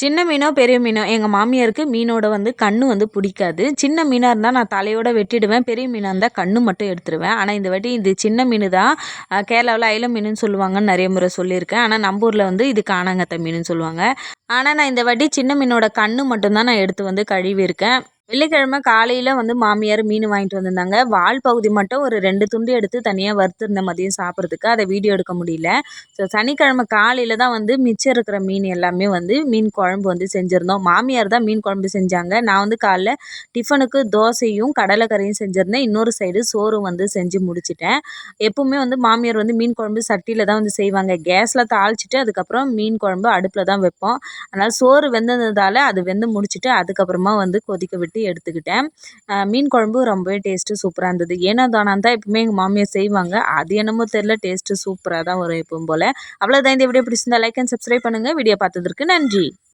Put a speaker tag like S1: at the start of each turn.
S1: சின்ன மீனோ பெரிய மீனோ எங்கள் மாமியாருக்கு மீனோட வந்து கண்ணு வந்து பிடிக்காது. சின்ன மீனாக இருந்தால் நான் தலையோட வெட்டிடுவேன். பெரிய மீனாக இருந்தால் கண்ணு மட்டும் எடுத்துருவேன். ஆனால் இந்த வாட்டி இது சின்ன மீன் தான். கேரளாவில் ஐல மீனுன்னு சொல்லுவாங்கன்னு நிறைய முறை சொல்லியிருக்கேன். ஆனால் நம்ம ஊரில் வந்து இது காணாங்கத்த மீனுன்னு சொல்லுவாங்க. ஆனால் நான் இந்த வாட்டி சின்ன மீனோட கண்ணு மட்டும்தான் நான் எடுத்து வந்து கழுவியிருக்கேன். வெள்ளிக்கிழமை காலையில் வந்து மாமியார் மீன் வாங்கிட்டு வந்திருந்தாங்க. வால் பகுதி மட்டும் ஒரு ரெண்டு துண்டு எடுத்து தனியாக வறுத்துருந்த மதியம் சாப்பிட்றதுக்கு. அதை வீடியோ எடுக்க முடியல. ஸோ சனிக்கிழமை காலையில் தான் வந்து மிச்சம் இருக்கிற மீன் எல்லாமே வந்து மீன் குழம்பு வந்து செஞ்சுருந்தோம். மாமியார் தான் மீன் குழம்பு செஞ்சாங்க. நான் வந்து காலைல டிஃபனுக்கு தோசையும் கடலைக்கறியும் செஞ்சுருந்தேன். இன்னொரு சைடு சோறும் வந்து செஞ்சு முடிச்சிட்டேன். எப்பவுமே வந்து மாமியார் வந்து மீன் குழம்பு சட்டியில் தான் வந்து செய்வாங்க. கேஸில் தாளிச்சிட்டு அதுக்கப்புறம் மீன் குழம்பு அடுப்பில் தான் வைப்போம். அதனால் சோறு வெந்ததால் அது வெந்து முடிச்சுட்டு அதுக்கப்புறமா வந்து கொதிக்க விட்டு ஊற்றி எடுத்துக்கிட்டேன். மீன் குழம்பு ரொம்பவே டேஸ்ட்டு சூப்பராக இருந்தது. ஏன்னா தானாக தான் எப்பவுமே எங்கள் மாமியார் செய்வாங்க. அது என்னமோ தெரில டேஸ்ட்டு சூப்பராக தான் வரும் எப்பவும் போல். அவ்வளோதான் இந்த வீடியோ பிடிச்சிருந்தா லைக் அண்ட் சப்ஸ்கிரைப் பண்ணுங்கள் வீடியோ பார்த்ததற்கு நன்றி.